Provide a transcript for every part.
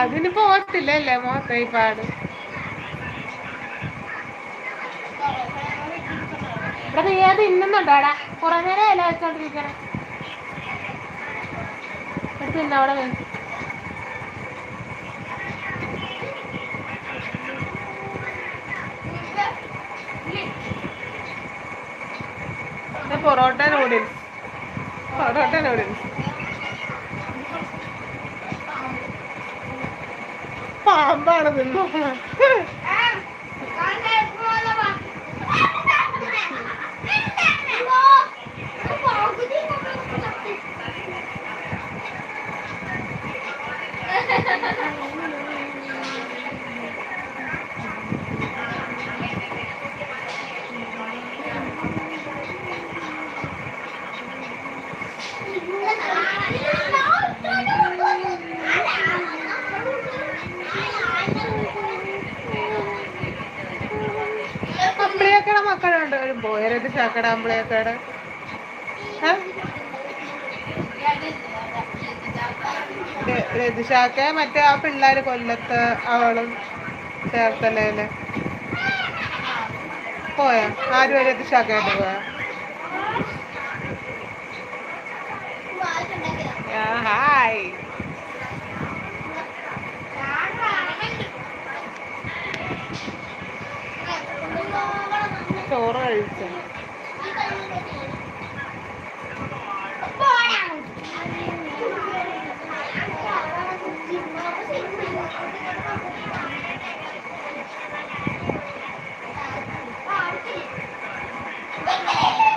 അതിന് പോകത്തില്ലല്ലേ മോത്ത പാട്? ഇവിടെ നീ അത് ഇന്നുന്നുണ്ടോടാ കുറെ നേരം ഇല വെച്ചോണ്ടിരിക്കണേ. എടുത്ത് ഇന്ന അവിടെ വേ പൊറോട്ട നൂഡിൽസ് പൊറോട്ട നൂഡിൽസ് പാമ്പാണ് തിന്നു ചാക്കട അമ്പിളിയൊക്കെയുടെ രതിശാക്ക മറ്റേ ആ പിള്ളേര് കൊല്ലത്ത് അവളും ചേർത്തല്ലേ പോയാ? ആരും രജിഷാക്കായിട്ട് പോയാ ആ, ഹായ് ചോറ് കഴിച്ചു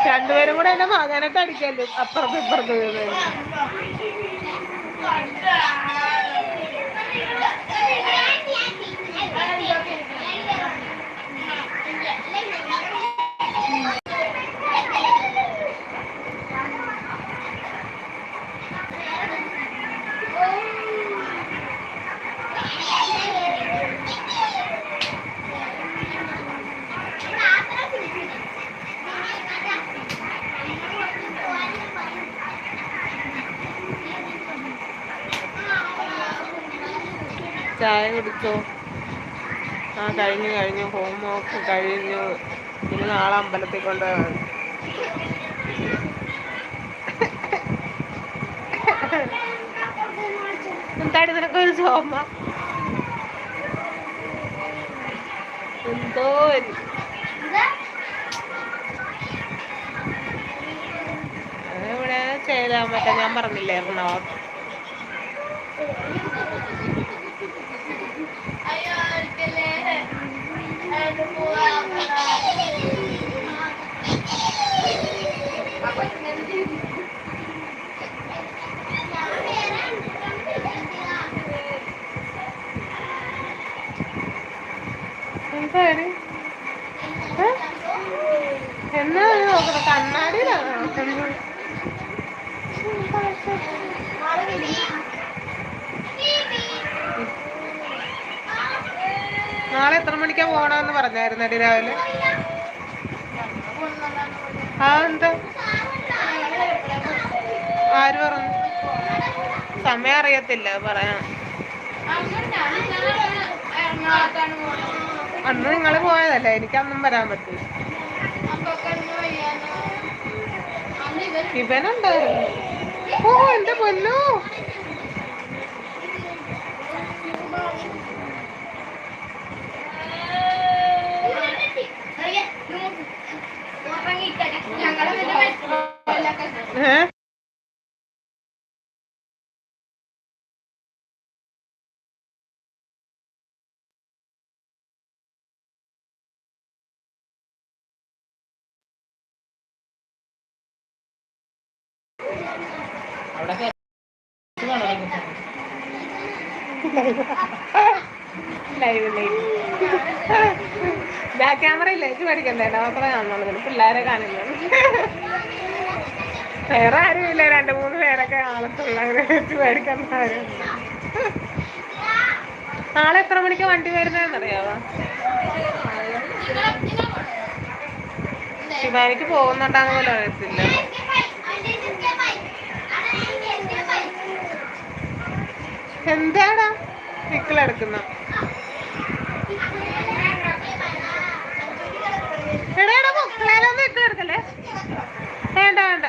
രണ്ടുപേരും കൂടെ എന്നെ വാങ്ങാനൊക്കെ അടിക്കല്ലോ അപ്പുറത്ത് ഇപ്പുറത്ത് ചായ കുടിച്ചോ? ആ കഴിഞ്ഞു കഴിഞ്ഞു. ഹോം വർക്ക് കഴിഞ്ഞു. ഇനി നാളെ അമ്പലത്തിൽ കൊണ്ട് നിനക്കൊരു സോമ എന്തോ ഇവിടെ ചേരാൻ പറ്റാ ഞാൻ പറഞ്ഞില്ലേ എറണാകുളം. എന്താണ് ഏ? എന്നാ ഇത് നോക്കണം കണ്ണാടിയിലാണോ നോക്കുന്നത്? നാളെ എത്ര മണിക്കാ പോണെന്ന് പറഞ്ഞായിരുന്നടി രാവിലെ. ആ എന്താ ആര് പറഞ്ഞു? സമയം അറിയത്തില്ല പറയാൻ. അന്ന് നിങ്ങൾ പോയതല്ലേ? എനിക്ക് അന്നും വരാൻ പറ്റില്ല. ഇവനുണ്ടായിരുന്നു. ഓ എന്റെ പൊന്നോ. ഏ ലൈവ് ലൈവ് ക്യാമറ ഇല്ല എനിക്ക് മേടിക്കണ്ടേ മാത്രമേ കാണുന്നുള്ളൂ. പിള്ളേരെ കാണില്ല. വേറെ ആരും ഇല്ല രണ്ട് മൂന്ന് പേരൊക്കെ ആളത്തുള്ളവരെ വെച്ച് മേടിക്കുന്ന ആരും നാളെ എത്ര മണിക്ക് വണ്ടി വരുന്നതെന്നറിയാവോ? ശിവാനിക്ക് പോകുന്നുണ്ടാന്ന് പോലും അറിയത്തില്ല. എന്താടാ? പിക്കിളെടുക്കുന്ന എടാ എടാ ഒന്നും ഇട്ട് കൊടുക്കല്ലേ വേണ്ട വേണ്ട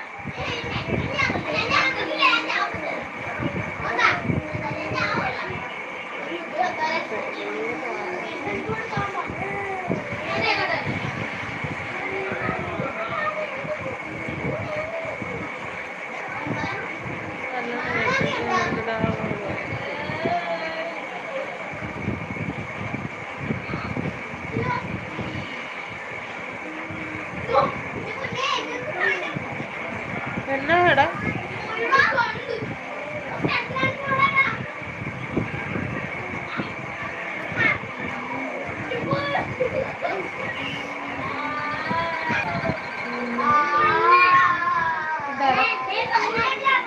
എന്നാ എടാ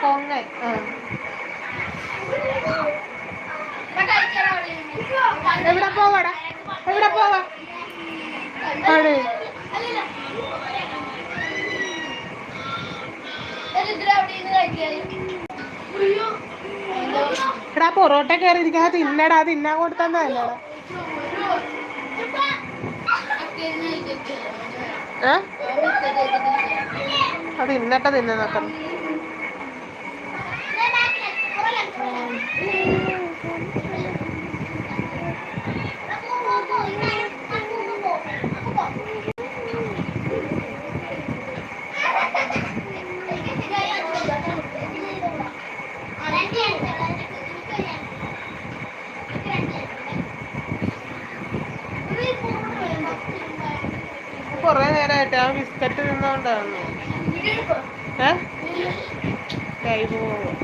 കൊങ്ങൻ ആ എവിടെ പോവാടാ എവിടെ പോവാ ആണ് എടാ പൊറോട്ട കയറി ഇരിക്കാതെ തിന്നടാ തിന്നാൻ കൊടുത്തന്നല്ലടാ ഏ? അത് ഇന്നട്ടെ തിന്നെ നോക്കണം കൊറേ നേരമായിട്ട് ആ ഏ? കൈ പോവും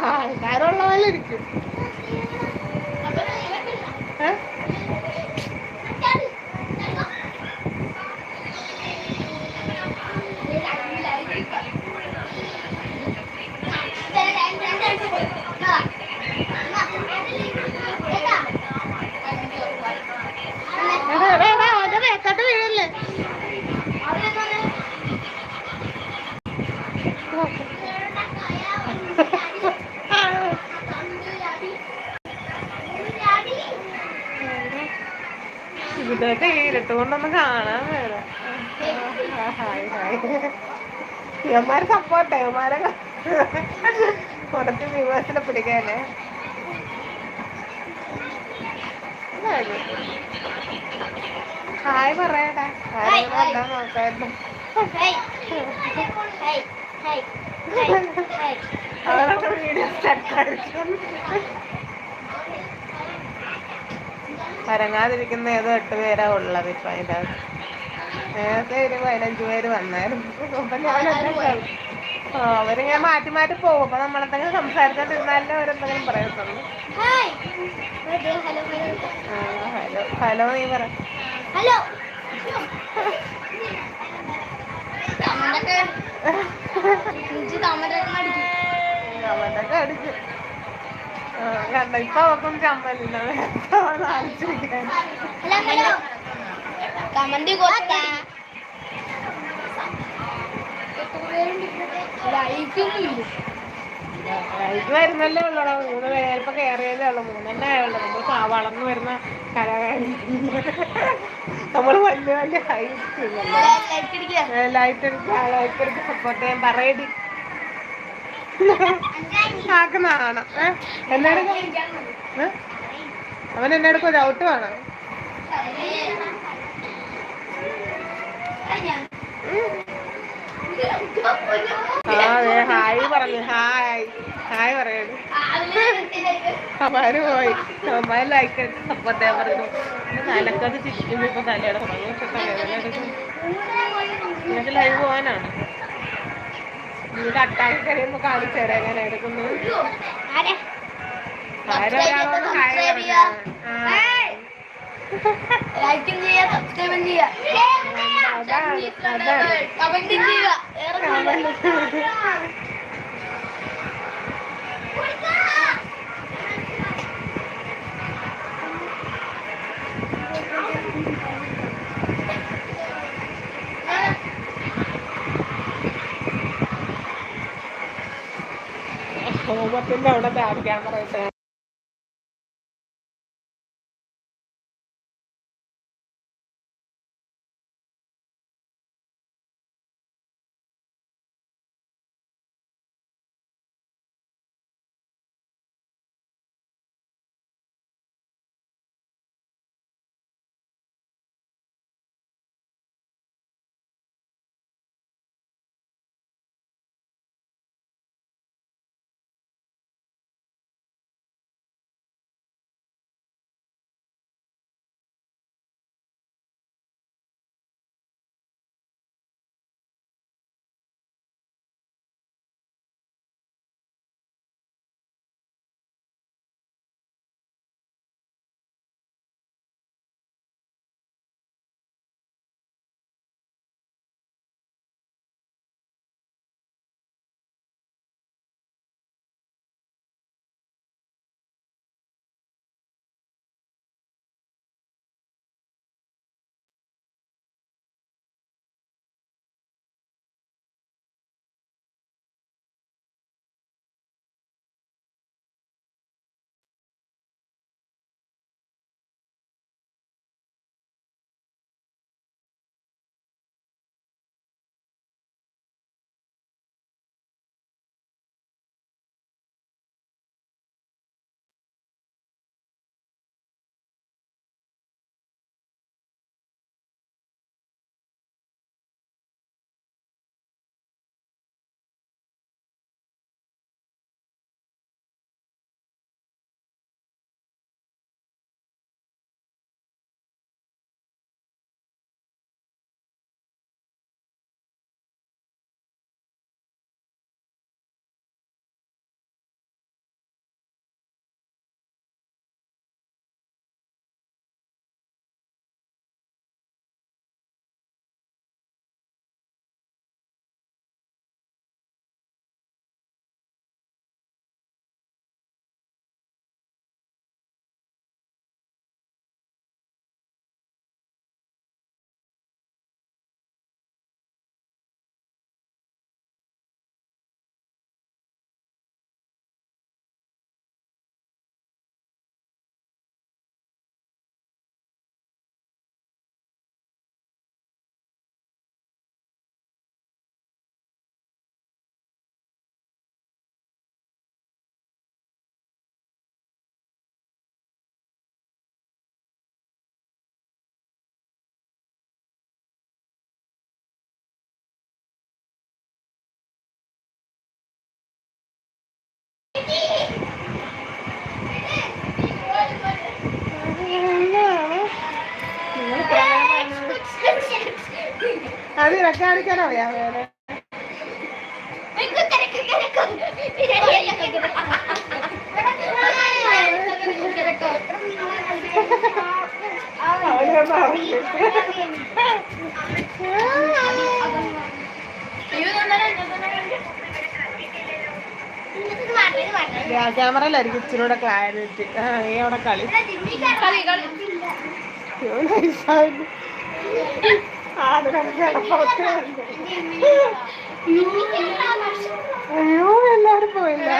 ആൾക്കാരുള്ള പോലെ ഇരിക്കും ഏ? എടാ, എടാ, എടാ, അവന്റെ മേത്തോട്ട് വീഴല്ലേ ഇതൊക്കെ ഇരുട്ട് കൊണ്ടൊന്നും കാണാൻ വേണം ഹായ് ഹായ് ഇവന്മാര് മരങ്ങ കുറച്ച് വ്യൂവേഴ്സിനെ പിടിക്കാനേ. ഹായ് പറയടാ. നോക്കായിരുന്നു? അവരൊക്കെ വീഡിയോ സ്റ്റക്കായിരിക്കും വരങ്ങാതിരിക്കുന്ന ഏതോ എട്ട് പേരാ ഉള്ളത് ഇപ്പൊ അതിന്റെ. നേരത്തെ ഒരു പതിനഞ്ച് പേര് വന്നായിരുന്നു. അപ്പൊ അവരിങ്ങനെ മാറ്റി മാറ്റി പോകും. അപ്പൊ നമ്മളെന്തെങ്കിലും സംസാരിച്ചോണ്ടിരുന്നാലേ അവരെന്തെങ്കിലും പറയത്തുള്ളൂ ഹലോ ഹലോ നീ പറ. ഹലോ കണ്ടോ ഇപ്പൊ അവക്കും ചമ്മലില്ല. കമന്റ് കൊടുത്ത. ഇത് വരുന്നല്ലേ ഉള്ളൂടാ. മൂന്ന് പേരിപ്പോ കയറിയതേ ഉള്ളൂ. മൂന്നെണ്ണേ ആയുള്ളൂ നമ്മൾ വളർന്നു വരുന്ന കലാകാരി നമ്മൾ വലിയ വലിയ ഹൈറ്റ് ലൈറ്റ് എടുക്കുക ലൈറ്റ് ചെയ്യാൻ പറയടി ആക്കുന്നതാണ് എന്നോട് അവൻ എന്നെ എടുക്കും ഡൗട്ട് വേണം. ആ അതെ ഹായ് പറഞ്ഞു ഹായ്. ഹായ് പറയടി അമ്മാര് പോയി. അവന്മാര് ലൈക്ക് ചെയ്യാൻ പറഞ്ഞു. തലക്കത് ചിരിക്കുമ്പോ ഇപ്പൊ തലയുടെ തുടങ്ങി നിനക്ക് ലൈവ് പോകാനാണ്? നീ അട്ടാക്കി കഴിയുമ്പോ കാണിച്ചു തരാം ഞാൻ എടുക്കുന്നു ആരൊരാളോട് ഹായ് പറഞ്ഞു ലൈക്കും ചെയ്യാ സബ്സ്ക്രൈബും ചെയ്യാ. കമന്റ് അവിടെ ബാക്ക് ക്യാമറ ഇട്ടാ അത് ഇറക്കി കാണിക്കാൻ അറിയാം വേറെ. ക്യാമറയിലായിരിക്കും ഇച്ചിരൂടെ ക്ലാരിറ്റി നീ അവിടെ കളി അയ്യോ, നൈസായിട്ട്. അയ്യോ എല്ലാരും പോയില്ല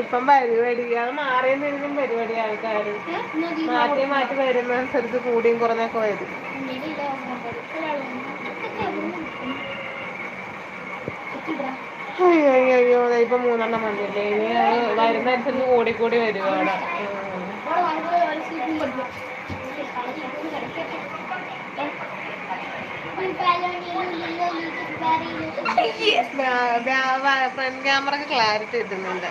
ഇപ്പം പരിപാടി അത് മാറിയും തിരിഞ്ഞും പരിപാടി ആൾക്കാര്. മാറ്റി മാറ്റി വരുന്നതനുസരിച്ച് കൂടിയും കുറഞ്ഞൊക്കെ വരും. അയ്യോ അയ്യോ അയ്യോ ഇപ്പൊ മൂന്നെണ്ണം വന്നില്ലേ? ഇനി വരുന്ന വരുന്നതനുസരിച്ച് കൂടി കൂടി വരും അവിടെ ഫ്രണ്ട് ക്യാമറക്ക് ക്ലാരിറ്റി കിട്ടുന്നുണ്ട്.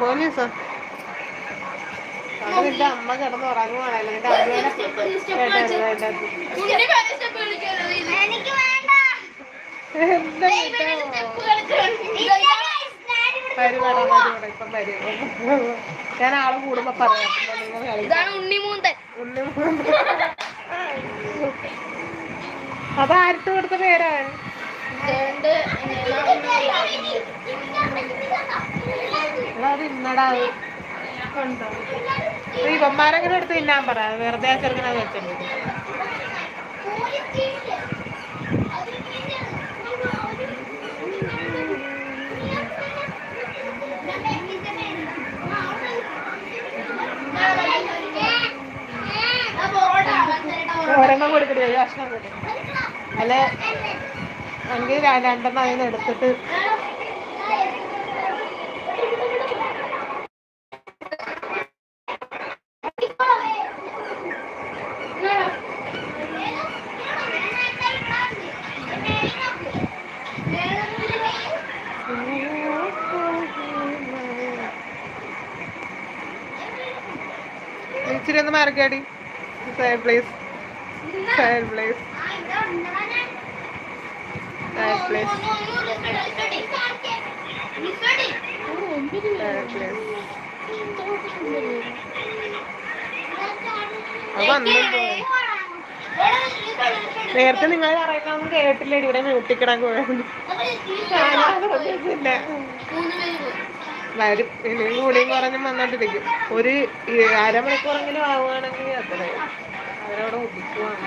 പോലീസോ? നിന്റെ അമ്മ കിടന്ന് ഉറങ്ങുവാണല്ലോ. നിന്റെ ഞാൻ ആൾ കൂടുമ്പോ പറയാം. അപ്പൊ ആരത്തു കളിക്കാം ഇതാണ് ഉണ്ണിമൂന്തൻ. അത് കൊടുത്ത പേരാണ് അത് ഇന്നടാ. ഈ ഇവന്മാരെങ്ങനെ എടുത്ത് തിന്നാൻ പറ? വെറുതെ ചെറുക്കനെ വെച്ചിട്ടുണ്ട് ഒരെണ്ണം കൊടുക്കട്ടെ ഒരു കഷ്ണം കൊടുക്കും അല്ല എങ്കിൽ രണ്ടെണ്ണം അതിന് എടുത്തിട്ട്. ഇച്ചിരി ഒന്ന് മാറിക്കാടി പ്ലേസ്. Side place. നേരത്തെ നിങ്ങൾ പറയുന്നൊന്നും കേട്ടില്ല ഇവിടെ നീട്ടിക്കിടാൻ പോയത് വരും. ഇനിയും കൂടിയും കുറഞ്ഞും വന്നോണ്ടിരിക്കും. ഒരു അരമണിക്കൂറെങ്കിലും ആവുകയാണെങ്കിൽ അത്രയും. അവരവിടെ ഒതുക്കുവാണ്.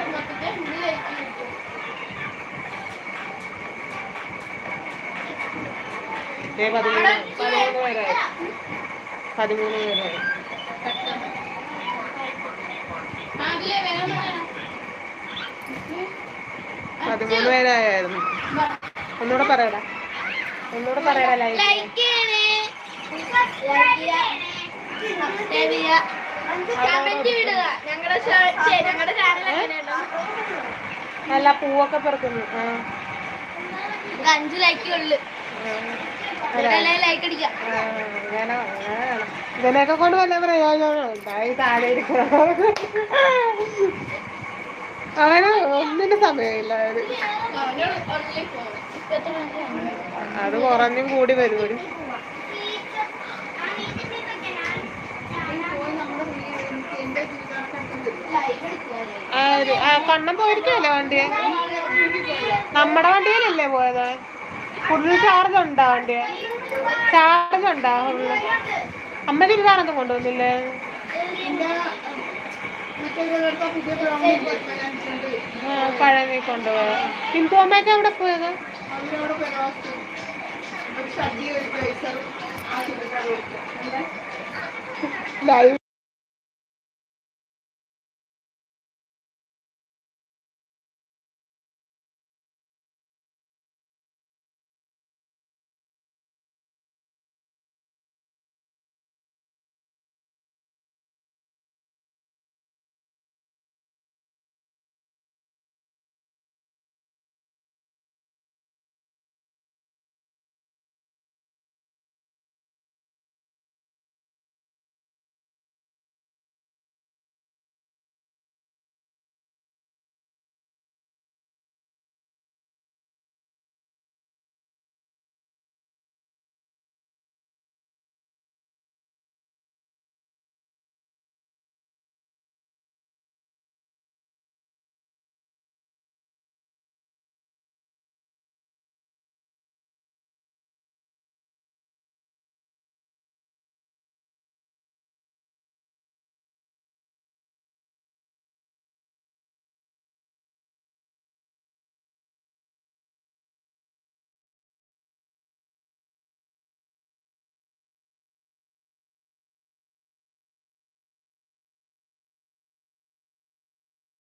ഏ പതിമൂന്ന് പേരായി. പതിമൂന്ന് പേരായി. പേരായിരുന്നു ഒന്നുകൂടെ പറയടാ. ഒന്നുകൂടെ പറയടാ ലൈക്ക്. ലൈക്ക് നല്ല പൂവൊക്കെ പെറുക്കുന്നു. അഞ്ചു ലൈക്ക് ഇതിനൊക്കെ കൊണ്ട് വല്ല പ്രയോജനം ഉണ്ടായി താഴെ അവന് സമയമില്ല. അത് കുറഞ്ഞും കൂടി വരും. ഒരു ആ, കണ്ണൻ പോയിരിക്കല്ലേ വണ്ടിയെ നമ്മുടെ വണ്ടിയിലല്ലേ പോയത്? ഫുള്ള് ചാർജ് ഉണ്ടോ വണ്ടിയെ ചാർജ് ഉണ്ടോ ഫുള്ള്? അമ്മ ചുരിദാറൊന്നും കൊണ്ടുവന്നില്ലേ? പഴനി കൊണ്ടുപോയ. ഹിന്ദു അമ്മയൊക്കെ എവിടെ പോയത്? ലൈവ്